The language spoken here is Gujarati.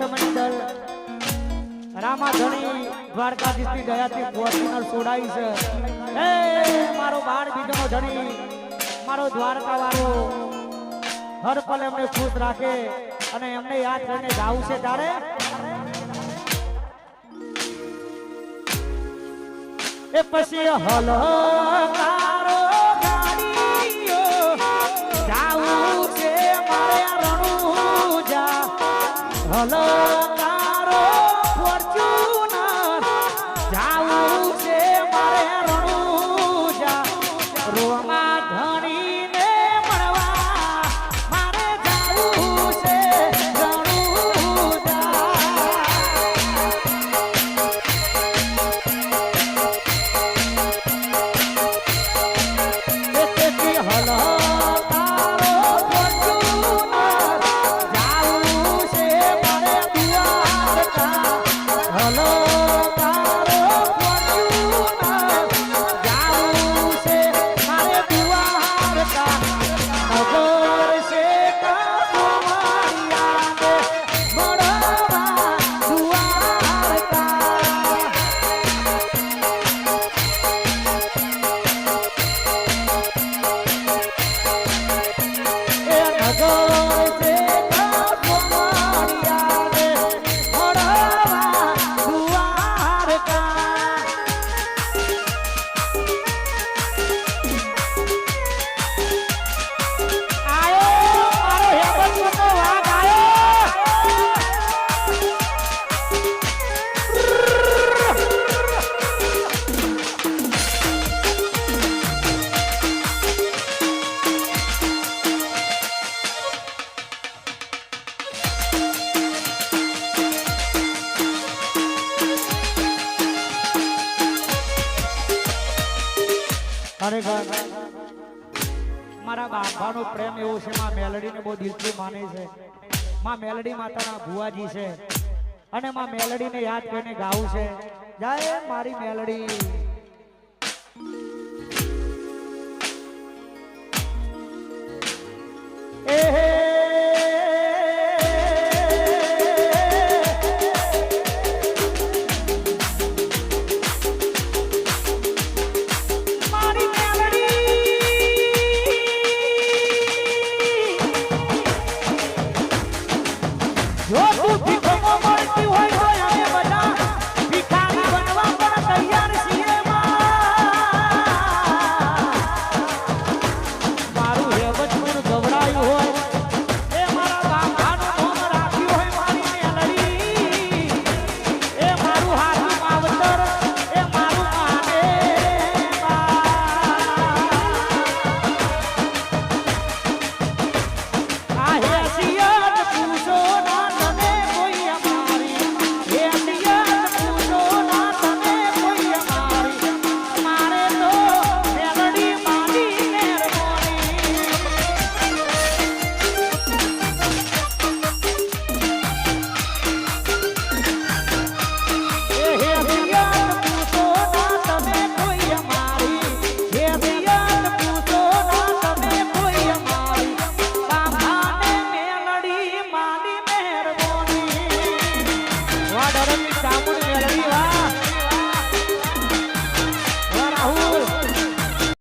સમંદર. રામાધણી દ્વારકાધીશની દયાથી ફોર્ચ્યુનર છોડાઈ છે. એ મારો બાળ બીજો ધણી, મારો દ્વારકા વાળો હર પલ એમને ખુશ રાખે અને એમને યાદ કરીને જાવું છે તારે એ પછી હલો હલો ખરેખર મારા બાપાનો પ્રેમ એવો છે, માં મેલડીને બહુ દિલથી માને છે. માં મેલડી માતાના ભુવાજી છે અને માં મેલડીને યાદ કરીને ગાવું છે? જય મારી મેલડી. એ હે આ ડોરમની સામુન મેળવી વાહ!